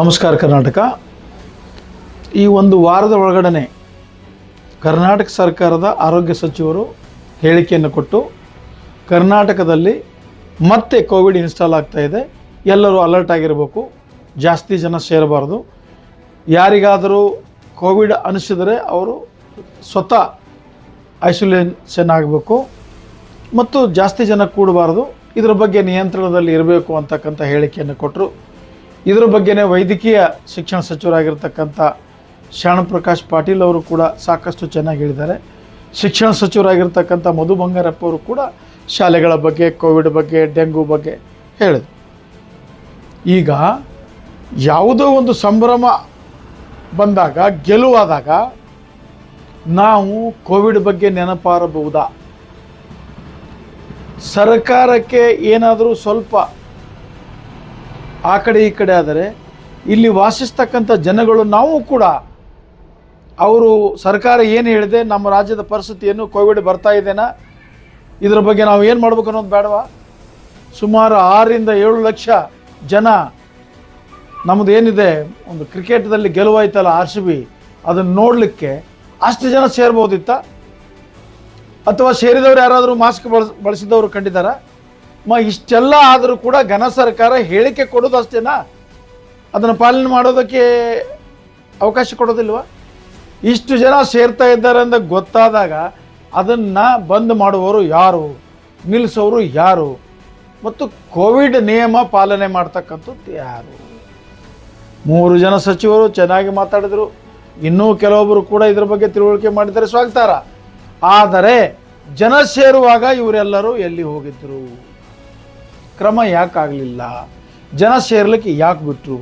ನಮಸ್ಕಾರ ಕರ್ನಾಟಕ. ಈ ಒಂದು ವಾರದ ಒಳಗಡೆ ಕರ್ನಾಟಕ ಸರ್ಕಾರದ ಆರೋಗ್ಯ ಸಚಿವರು ಹೇಳಿಕೆಯನ್ನು ಕೊಟ್ಟು ಕರ್ನಾಟಕದಲ್ಲಿ ಮತ್ತೆ ಕೋವಿಡ್ ಇನ್ಸ್ಟಾಲ್ ಆಗ್ತಾ ಇದೆ. ಎಲ್ಲರೂ ಅಲರ್ಟ್ ಆಗಿರಬೇಕು. ಜಾಸ್ತಿ ಜನ ಸೇರಬಾರ್ದು. ಯಾರಿಗಾದರೂ ಕೋವಿಡ್ ಅನಿಸಿದರೆ ಅವರು ಸ್ವತಃ ಐಸೋಲೇಷನ್ ಆಗಬೇಕು. ಮತ್ತು ಜಾಸ್ತಿ ಜನ ಕೂಡಬಾರ್ದು. ಇದರ ಬಗ್ಗೆ ನಿಯಂತ್ರಣದಲ್ಲಿ ಇರಬೇಕು ಅಂತಕ್ಕಂಥ ಹೇಳಿಕೆಯನ್ನು ಕೊಟ್ಟರು. ಇದರ ಬಗ್ಗೆನೇ ವೈದ್ಯಕೀಯ ಶಿಕ್ಷಣ ಸಚಿವರಾಗಿರ್ತಕ್ಕಂಥ ಪ್ರಕಾಶ್ ಪಾಟೀಲ್ ಅವರು ಕೂಡ ಸಾಕಷ್ಟು ಚೆನ್ನಾಗಿ ಹೇಳಿದ್ದಾರೆ. ಶಿಕ್ಷಣ ಸಚಿವರಾಗಿರ್ತಕ್ಕಂಥ ಮಧು ಬಂಗಾರಪ್ಪ ಅವರು ಕೂಡ ಶಾಲೆಗಳ ಬಗ್ಗೆ, ಕೋವಿಡ್ ಬಗ್ಗೆ, ಡೆಂಗು ಬಗ್ಗೆ ಹೇಳಿದರು. ಈಗ ಯಾವುದೋ ಒಂದು ಸಂಭ್ರಮ ಬಂದಾಗ, ಗೆಲುವಾದಾಗ ನಾವು ಕೋವಿಡ್ ಬಗ್ಗೆ ನೆನಪಾರಬಹುದಾ ಸರ್ಕಾರಕ್ಕೆ ಏನಾದರೂ ಸ್ವಲ್ಪ ಆ ಕಡೆ ಈ ಕಡೆ ಆದರೆ ಇಲ್ಲಿ ವಾಸಿಸ್ತಕ್ಕಂಥ ಜನಗಳು ನಾವು ಕೂಡ ಅವರು ಸರ್ಕಾರ ಏನು ಹೇಳಿದೆ, ನಮ್ಮ ರಾಜ್ಯದ ಪರಿಸ್ಥಿತಿಯನ್ನು ಕೋವಿಡ್ ಬರ್ತಾ ಇದೆನಾ? ಇದರ ಬಗ್ಗೆ ನಾವು ಏನು ಮಾಡ್ಬೇಕು ಅನ್ನೋದು ಬೇಡವಾ? ಸುಮಾರು ಆರರಿಂದ ಏಳು ಲಕ್ಷ ಜನ ನಮ್ಮದು ಏನಿದೆ, ಒಂದು ಕ್ರಿಕೆಟ್ದಲ್ಲಿ ಗೆಲುವಾಯ್ತಲ್ಲ ಆರ್ ಸಿ ಬಿ ಅದನ್ನು ನೋಡಲಿಕ್ಕೆ ಅಷ್ಟು ಜನ ಸೇರ್ಬೋದಿತ್ತ? ಅಥವಾ ಸೇರಿದವರು ಯಾರಾದರೂ ಮಾಸ್ಕ್ ಬಳಸ್, ಬಳಸಿದವರು ಕಂಡಿದ್ದಾರ? ಮ, ಇಷ್ಟೆಲ್ಲ ಆದರೂ ಕೂಡ ಘನ ಸರ್ಕಾರ ಹೇಳಿಕೆ ಕೊಡೋದು ಅಷ್ಟೇನಾ? ಅದನ್ನು ಪಾಲನೆ ಮಾಡೋದಕ್ಕೆ ಅವಕಾಶ ಕೊಡೋದಿಲ್ವ? ಇಷ್ಟು ಜನ ಸೇರ್ತಾ ಇದ್ದಾರೆ ಅಂತ ಗೊತ್ತಾದಾಗ ಅದನ್ನು ಬಂದ್ ಮಾಡುವವರು ಯಾರು? ನಿಲ್ಲಿಸೋರು ಯಾರು? ಮತ್ತು ಕೋವಿಡ್ ನಿಯಮ ಪಾಲನೆ ಮಾಡ್ತಕ್ಕಂಥದ್ದು ಯಾರು? ಮೂರು ಜನ ಸಚಿವರು ಚೆನ್ನಾಗಿ ಮಾತಾಡಿದರು. ಇನ್ನೂ ಕೆಲವೊಬ್ಬರು ಕೂಡ ಇದ್ರ ಬಗ್ಗೆ ತಿಳುವಳಿಕೆ ಮಾಡಿದರೆ ಸ್ವಾಗತಾರ. ಆದರೆ ಜನ ಸೇರುವಾಗ ಇವರೆಲ್ಲರೂ ಎಲ್ಲಿ ಹೋಗಿದ್ರು? ಕ್ರಮ ಯಾಕೆ ಆಗಲಿಲ್ಲ? ಜನ ಸೇರ್ಲಿಕ್ಕೆ ಯಾಕೆ ಬಿಟ್ರು?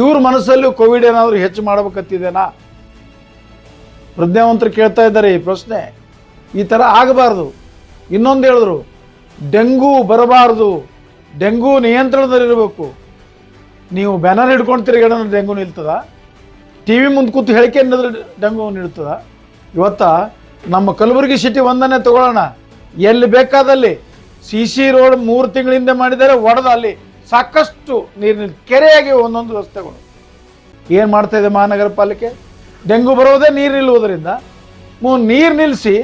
ಇವ್ರ ಮನಸ್ಸಲ್ಲೂ ಕೋವಿಡ್ ಏನಾದರೂ ಹೆಚ್ಚು ಮಾಡ್ಬೇಕಂತಿದೆನಾ ಪ್ರಜ್ಞಾವಂತರು ಕೇಳ್ತಾ ಇದ್ದಾರೆ ಈ ಪ್ರಶ್ನೆ. ಈ ಥರ ಆಗಬಾರ್ದು. ಇನ್ನೊಂದು ಹೇಳಿದ್ರು, ಡೆಂಗೂ ಬರಬಾರ್ದು. ಡೆಂಗೂ ನಿಯಂತ್ರಣದಲ್ಲಿರಬೇಕು. ನೀವು ಬ್ಯಾನರ್ ಹಿಡ್ಕೊಂಡು ತಿರುಗಾಡ ಡೆಂಗು ನಿಲ್ತದ? ಟಿ ವಿ ಮುಂದೆ ಕೂತು ಹೇಳಿಕೆ ಅನ್ನೋದ್ರೆ ಡೆಂಗು ನಿಲ್ತದ? ಇವತ್ತ ನಮ್ಮ ಕಲಬುರಗಿ ಸಿಟಿ ಒಂದನ್ನೇ ತಗೊಳ್ಳೋಣ. ಎಲ್ಲಿ ಬೇಕಾದಲ್ಲಿ. ಸಿ ಸಿ ರೋಡ್ ಮೂರು ತಿಂಗಳಿಂದ ಮಾಡಿದರೆ ಒಡೆದ ಅಲ್ಲಿ ಸಾಕಷ್ಟು ನೀರಿನ ಕೆರೆಯಾಗಿ ಒಂದೊಂದು ರಸ್ತೆಗಳು. ಏನು ಮಾಡ್ತಾ ಇದೆ ಮಹಾನಗರ ಪಾಲಿಕೆ? ಡೆಂಗು ಬರೋದೇ ನೀರು ನಿಲ್ಲುವುದರಿಂದ. ನೀರು ನಿಲ್ಲಿಸಿ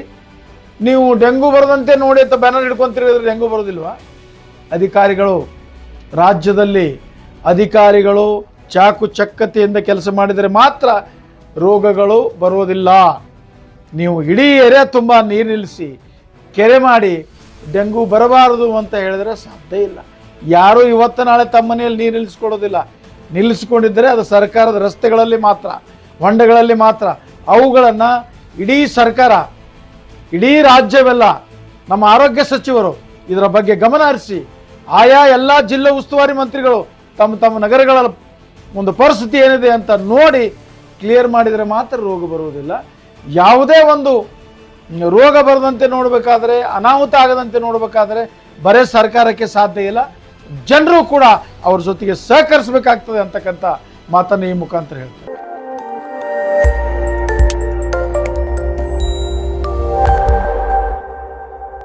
ನೀವು ಡೆಂಗು ಬರದಂತೆ ನೋಡಿ ಅಂತ ಬ್ಯಾನರ್ ಹಿಡ್ಕೊಂತಿರೋದ್ರೆ ಡೆಂಗು ಬರೋದಿಲ್ವಾ? ಅಧಿಕಾರಿಗಳು, ರಾಜ್ಯದಲ್ಲಿ ಅಧಿಕಾರಿಗಳು ಚಾಕು ಚಕ್ಕತೆಯಿಂದ ಕೆಲಸ ಮಾಡಿದರೆ ಮಾತ್ರ ರೋಗಗಳು ಬರುವುದಿಲ್ಲ. ನೀವು ಇಡೀ ಎರೆ ತುಂಬ ನೀರು ನಿಲ್ಲಿಸಿ ಕೆರೆ ಮಾಡಿ ಡೆಂಗು ಬರಬಾರದು ಅಂತ ಹೇಳಿದ್ರೆ ಸಾಧ್ಯ ಇಲ್ಲ. ಯಾರು ಇವತ್ತು ನಾಳೆ ತಮ್ಮ ಮನೆಯಲ್ಲಿ ನೀರು ನಿಲ್ಲಿಸ್ಕೊಡೋದಿಲ್ಲ ನಿಲ್ಲಿಸ್ಕೊಂಡಿದ್ದರೆ ಅದು ಸರ್ಕಾರದ ರಸ್ತೆಗಳಲ್ಲಿ ಮಾತ್ರ, ಹೊಂಡಗಳಲ್ಲಿ ಮಾತ್ರ. ಅವುಗಳನ್ನು ಇಡೀ ಸರ್ಕಾರ, ಇಡೀ ರಾಜ್ಯವೆಲ್ಲ ನಮ್ಮ ಆರೋಗ್ಯ ಸಚಿವರು ಇದರ ಬಗ್ಗೆ ಗಮನ ಹರಿಸಿ, ಆಯಾ ಎಲ್ಲ ಜಿಲ್ಲಾ ಉಸ್ತುವಾರಿ ಮಂತ್ರಿಗಳು ತಮ್ಮ ತಮ್ಮ ನಗರಗಳ ಒಂದು ಪರಿಸ್ಥಿತಿ ಏನಿದೆ ಅಂತ ನೋಡಿ ಕ್ಲಿಯರ್ ಮಾಡಿದರೆ ಮಾತ್ರ ರೋಗ ಬರುವುದಿಲ್ಲ. ಯಾವುದೇ ಒಂದು ರೋಗ ಬರದಂತೆ ನೋಡಬೇಕಾದ್ರೆ, ಅನಾಹುತ ಆಗದಂತೆ ನೋಡಬೇಕಾದ್ರೆ ಬರೇ ಸರ್ಕಾರಕ್ಕೆ ಸಾಧ್ಯ ಇಲ್ಲ. ಜನರು ಕೂಡ ಅವ್ರ ಜೊತೆಗೆ ಸಹಕರಿಸಬೇಕಾಗ್ತದೆ ಅಂತಕ್ಕಂಥ ಮಾತನ್ನು ಈ ಮುಖಾಂತರ ಹೇಳ್ತಾರೆ